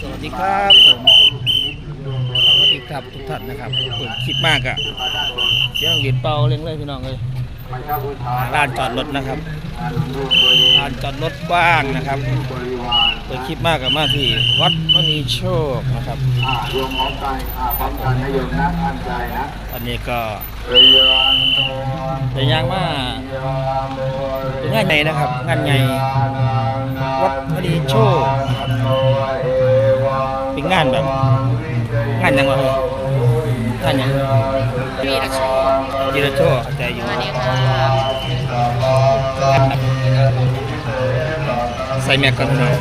สวัสดีครับผมสวัสดีครับทุกท่านนะครับเปิดคลิปมากอะเสียงเหรียญเป่าเร่งเลยพี่น้องเลยลานจอดรถนะครับลานจอดรถกว้างนะครับเปิดคลิปมากกับมาที่วัดมณีโชคนะครับรวมพร้อมกันอ่าพร้อมกันนะโยมนะอันใจนะอันนี้ก็เรียนโตเป็นยังว่าเป็นงานใหญ่นะครับ งานใหญ่วัดมณีโชค เป็นงานแบบ งานยังวะเฮ้ยงานยังวีรโชคยีรโชคใจอยู่สวัสดีค่ะใส่แม็กก่อนหน่อย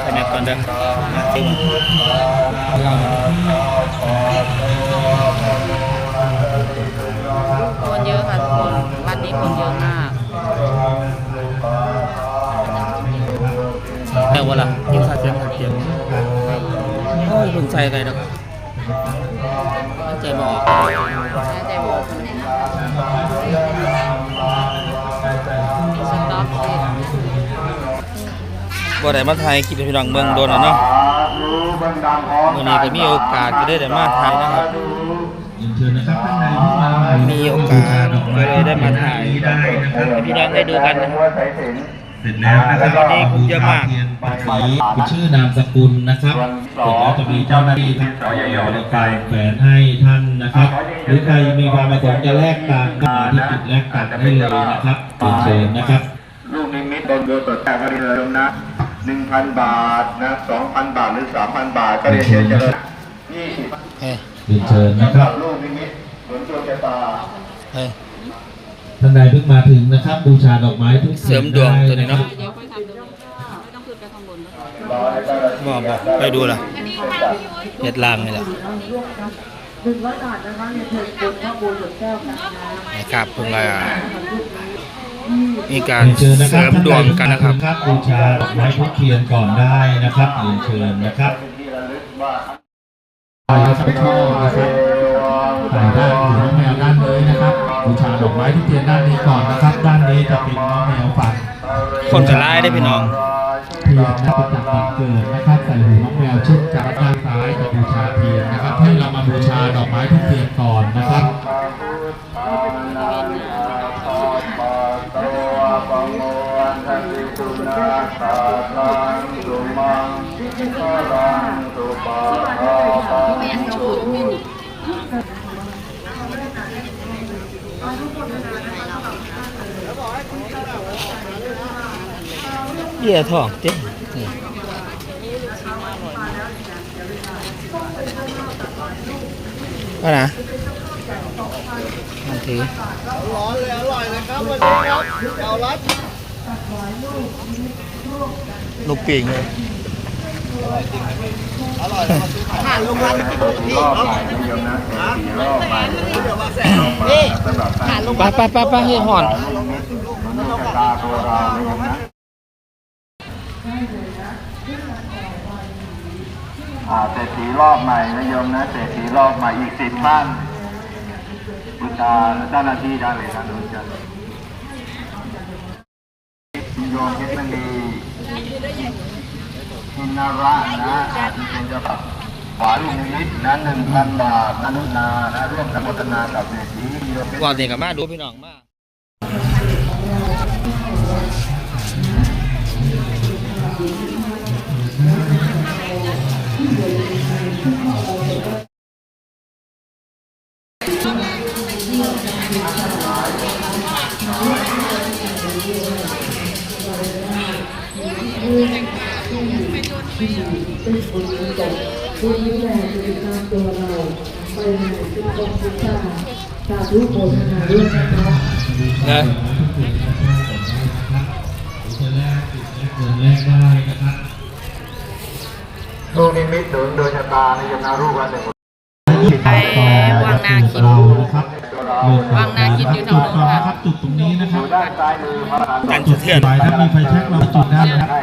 ใส่แม็กก่อนเด้อนะจริง โอ้ยเพิ่งใส่ไงดอกตั้งใจบอกน่าจะบอกมีสต็อกสิบ่ได้มาถ่ายคลิปให้พี่น้องเบิ่งโดนแล้วเนาะรู้บันดาลพร้อมมื้อนี้ก็มีโอกาสจะได้ได้มาถ่ายนะครับเชิญนะครับท่านใดที่มาใหม่มีโอกาสก็เลยได้มาถ่ายได้นะครับให้พี่น้องได้ดูกันนะครับ เสร็จแล้วนะครับวันนี้คนเยอะมากเทียนปัดสีชื่อนามสกุลนะครับเสร็จแล้วจะมีเจ้าหน้าที่ทั้งสองบริการแฝนให้ท่านนะครับ หรือใครมีความประสงค์จะแลกตังค์ก็มาที่จุดแลกตังค์ได้เลยนะครับเรียนเชิญนะครับลูกนิมิตบนโบสถ์แต่ก็ได้เลยนะหนึ่งพันบาทนะสองพันบาทหรือสามพันบาทก็เรียนเชิญเจริญยี่สิบเฮ้ยเรียนเชิญนะคสำหรัรับบลูกนิมิตเหมือนตัวชะตาเฮ้ย ท่านใดเพิ่งมาถึงนะครับ บูชาดอกไม้ทุกเสริมดวงตัวนี้เนาะเดี๋ยวค่อยทำตรงนี้ไม่ต้องขึ้นไปข้างบนนะคะรอให้เจ้าหน้าที่บอกบอกไปดูล่ะเฮ็ดลางนี่แหละหนึ่งร้อยบาทนะคะเรียนเชิญคุณพระบูรณ์แก้วกันนะนะครับเพิ่งมามีการเรียนเชิญนะเสครัริบมดวงกันนะครับท่าใดเพิ่งมาถึงบูชาดอกไม้ทุกเทียนก่อนได้นะครับเรียนเชิญนะครับเป็นที่ระลึกว่าไปครับช่อนะครับ ดอกไม้ทุกเทียนด้านนี้ก่อนนะครับ ด้านนี้จะเป็นน้องแมวฝันคนจะร้ายได้อพี่น้องเทียนนับประจำวันเกิดนะครับใส่หูน้องแมวเช่นจากด้านซ้ายจะบูชาเทียนนะครับ ให้เรามาบูชาดอกไม้ทุกเทียนก่อนนะครับ เบี้ยทองเต็มนี่ว่านะมันถือร้อนเลยอร่อยเลยครับวันนี้ครับเกาลัดลูกปิงเลยรอบ ใหม่นิยมนะสี่รอบใหม่สำหรับท่านลงไปไปไปไปให้ห่อนตาตัวเรานิยนะเศรษฐีรอบใหม่นิยมนะเศรษฐีรอบใหม่อีกสิบท่านบูชาเจ้าหน้าที่ได้เลยนะโดูจันโยมเพชรมณี พินาระนะอาที่เป็นจ้าของขวาลูกนิมิตนะหนึ่งพันบาทอนุนานะร่วมสมุทนากับเศรษฐีโยมเพชรก่อนนี่กับมาดูพี่น้องมาอืม เป็นอะจะแลกติดแลกเงินแลกได้นะครับลูกนิมิตหนุนโดยชะตาในยมนารูปวันหนึ่งไปวางนาคิดนะครับวางนาคิดอยู่ตรงนู้นค่ะครับจุดตรงนี้นะคอรับด้านซ้ายมือพระประธานการจุดเทียนถ้ามีไฟแช็กเราจุดได้นะครับให้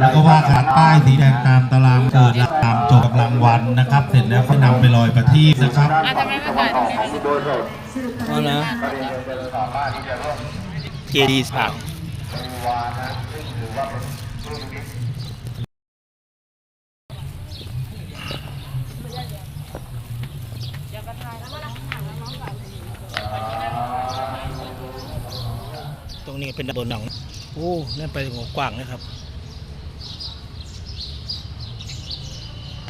แล้วก็วาดานป้ายสีแดงตามตารางเกิดและตามจบกำลังวันนะครับ เสร็จแล้วก็นำไปลอยประทีปนะครับอ้ก็นะเจดีย์ผักตรงนี้เป็นตำบนหนอง โอ้ นั่นไปกว้างนะครับ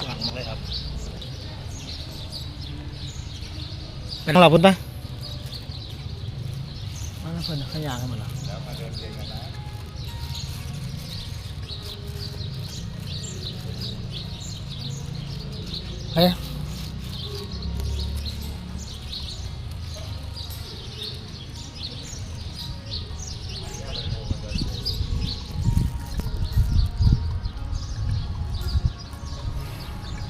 กว้างมากเลยครับเป็นของเราพุ่นปะมาแล้วเพิ่นขยางกันหมดแล้วเฮ้ยเขายังไงเนี่ยเฮ้ยเขาเขาเดินให้เดิน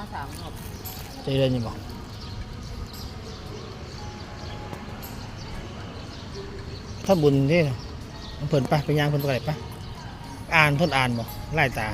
อบอะสามรอบใจเดินยังบอกถ้าบุญนี่มันเพิ่นปะไปย่างเพิ่นไปไหนปะอ่านเพิ่นอ่านบ่ไล่ตา